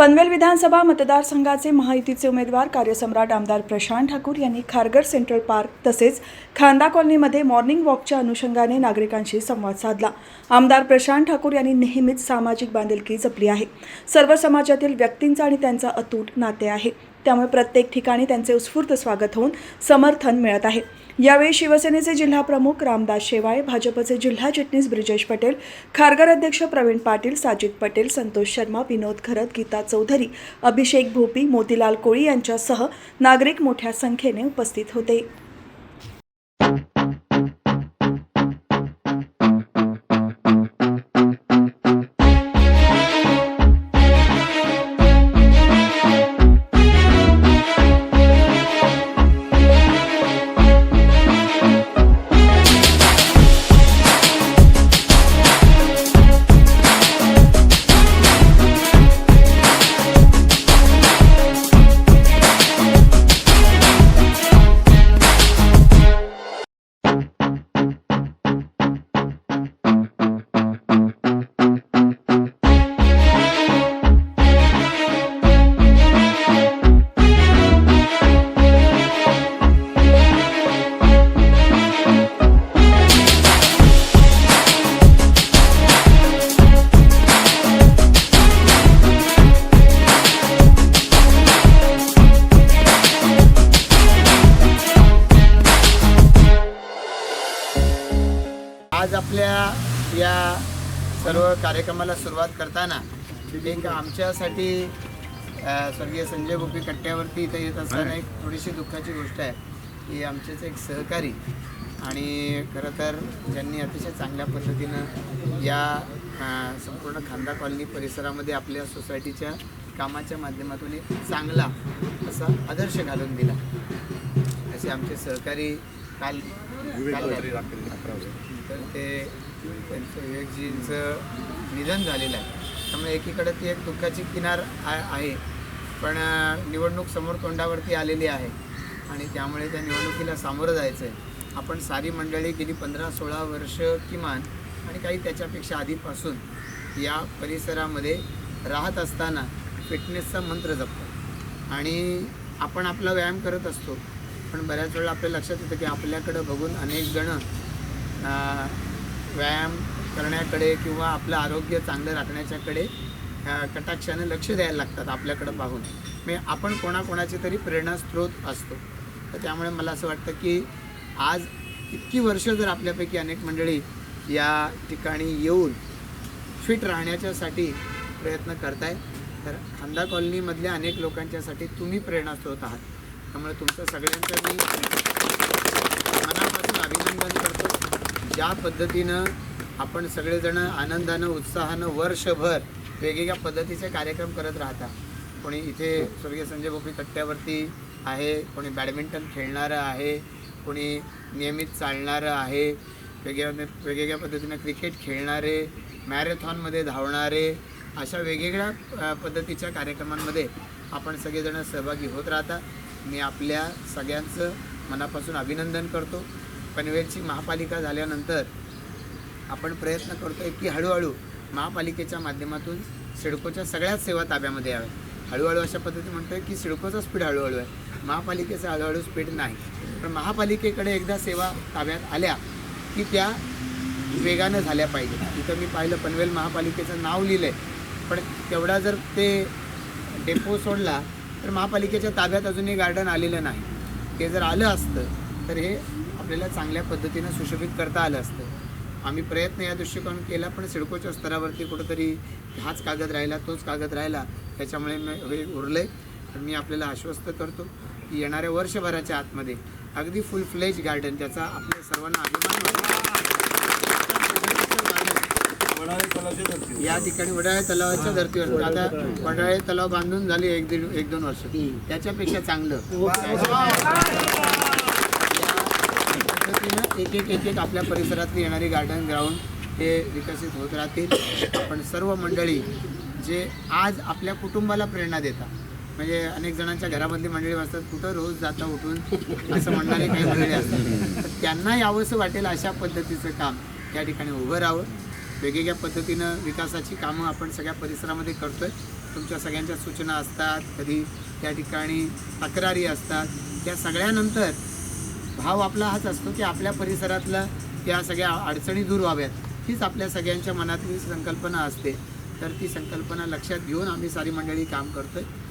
पनवेल विधानसभा मतदारसंघाचे महायुतीचे उमेदवार कार्यसम्राट आमदार प्रशांत ठाकूर यांनी खारघर सेंट्रल पार्क तसेच खांदा कॉलनीमध्ये मॉर्निंग वॉकच्या अनुषंगाने नागरिकांशी संवाद साधला. आमदार प्रशांत ठाकूर यांनी नेहमीच सामाजिक बांधिलकी जपली आहे. सर्व समाजातील व्यक्तींचा आणि त्यांचा अतूट नाते आहे. त्यामुळे प्रत्येक ठिकाणी त्यांचे उत्स्फूर्त स्वागत होऊन समर्थन मिळत आहे. यावेळी शिवसेनेचे जिल्हा प्रमुख रामदास शेवाळे भाजपचे जिल्हा चिटणीस ब्रिजेश पटेल खारघर अध्यक्ष प्रवीण पाटील साजिद पटेल संतोष शर्मा विनोद खरत गीता चौधरी अभिषेक भोपी मोतीलाल कोळी यांच्यासह नागरिक मोठ्या संख्येने उपस्थित होते. आज आपल्या या सर्व कार्यक्रमाला सुरुवात करताना एक आमच्यासाठी स्वर्गीय संजय गोपी कट्ट्यावरती इथं येत असताना एक थोडीशी दुःखाची गोष्ट आहे की आमचेच एक सहकारी आणि खरं तर ज्यांनी अतिशय चांगल्या पद्धतीनं या संपूर्ण खांदा कॉलनी परिसरामध्ये आपल्या सोसायटीच्या कामाच्या माध्यमातून एक चांगला असा आदर्श घालून दिला. असे आमचे सहकारी काल तर ते त्यांचं विवेकजींचं निधन झालेलं आहे. त्यामुळे एकीकडे ती एक दुःखाची किनार आहे. पण निवडणूक समोर तोंडावरती आलेली आहे. आणि त्यामुळे त्या निवडणुकीला सामोरं जायचं आहे. आपण सारी मंडळी गेली पंधरा सोळा वर्ष किमान आणि काही त्याच्यापेक्षा आधीपासून या परिसरामध्ये राहत असताना फिटनेसचा मंत्र जपतो. आणि आपण आपला व्यायाम करत असतो. पण बऱ्याच वेळा आपल्या लक्षात येतं की आपल्याकडं बघून अनेक जण व्यायाम करण्याकडे किंवा आपलं आरोग्य चांगलं राखण्याच्याकडे कटाक्षाने लक्ष द्यायला लागतात आपल्याकडं पाहून. म्हणजे आपण कोणाकोणाचे तरी प्रेरणास्त्रोत असतो. तर त्यामुळे मला असं वाटतं की आज इतकी वर्ष जर आपल्यापैकी अनेक मंडळी या ठिकाणी येऊन फिट राहण्याच्यासाठी प्रयत्न करताय तर खांदा कॉलनीमधल्या अनेक लोकांच्यासाठी तुम्ही प्रेरणास्त्रोत आहात. त्यामुळे तुमचं सगळ्यांचं मी मनापासून अभिनंदन करतो. ज्या पद्धतीनं आपण सगळेजणं आनंदानं उत्साहानं वर्षभर वेगवेगळ्या पद्धतीचे कार्यक्रम करत राहता. कोणी इथे स्वर्गीय संजय गोपी कट्ट्यावरती आहे कोणी बॅडमिंटन खेळणारं आहे कोणी नियमित चालणारं आहे वेगळ्या वेगवेगळ्या पद्धतीनं क्रिकेट खेळणारे मॅरेथॉनमध्ये धावणारे अशा वेगवेगळ्या पद्धतीच्या कार्यक्रमांमध्ये आपण सगळेजण सहभागी होत राहता. मी आपल्या सगळ्यांचं मनापासून अभिनंदन करतो. पनवेलची महापालिका झाल्यानंतर आपण प्रयत्न करतो आहे की हळूहळू महापालिकेच्या माध्यमातून सिडकोच्या सगळ्याच सेवा ताब्यामध्ये याव्या हळूहळू अशा पद्धतीने म्हणतो आहे की सिडकोचा स्पीड हळूहळू आहे. महापालिकेचा हळूहळू स्पीड नाही. पण महापालिकेकडे एकदा सेवा ताब्यात आल्या की त्या वेगानं झाल्या पाहिजे इथं मी पाहिलं पनवेल महापालिकेचं नाव लिहिलं आहे पण तेवढा जर ते डेपो सोडला तर महापालिकेच्या ताब्यात अजूनही गार्डन आलेलं नाही. ते जर आलं असतं तर हे आपल्याला चांगल्या पद्धतीनं सुशोभित करता आलं असतं. आम्ही प्रयत्न या दृष्टिकोन केला पण सिडकोच्या स्तरावरती कुठंतरी हाच कागद राहिला तोच कागद राहिला त्याच्यामुळे मी हे उरले तर मी आपल्याला आश्वस्त करतो की येणाऱ्या वर्षभराच्या आतमध्ये अगदी फुल फ्लेज गार्डन त्याचा आपल्या सर्वांना अभिमान या ठिकाणी वडाळे तलावाच्या धर्तीवर आता वडाळे तलाव बांधून झाले एक दीड एक दोन वर्ष. त्याच्यापेक्षा चांगलं. पद्धतीनं एक एक एक एक आपल्या परिसरातली येणारी गार्डन ग्राउंड हे विकसित होत राहतील. आपण सर्व मंडळी जे आज आपल्या कुटुंबाला प्रेरणा देतात म्हणजे अनेक जणांच्या घरामधली मंडळी असतात कुठं रोज जाता उठून असं म्हणणारे काही मंडळी असतात. त्यांना यावंसं वाटेल अशा पद्धतीचं काम या ठिकाणी उभं राहावं. वेगवेगळ्या पद्धतीनं विकासाची कामं आपण सगळ्या परिसरामध्ये करतो आहे तुमच्या सगळ्यांच्या सूचना असतात कधी त्या ठिकाणी तक्रारी असतात. त्या सगळ्यानंतर भाव आपला हाच असतो की आपल्या परिसरातलं त्या सगळ्या अडचणी दूर व्हाव्यात हीच आपल्या सगळ्यांच्या मनातली संकल्पना असते. तर ती संकल्पना लक्षात घेऊन आम्ही सारी मंडळी काम करतोय.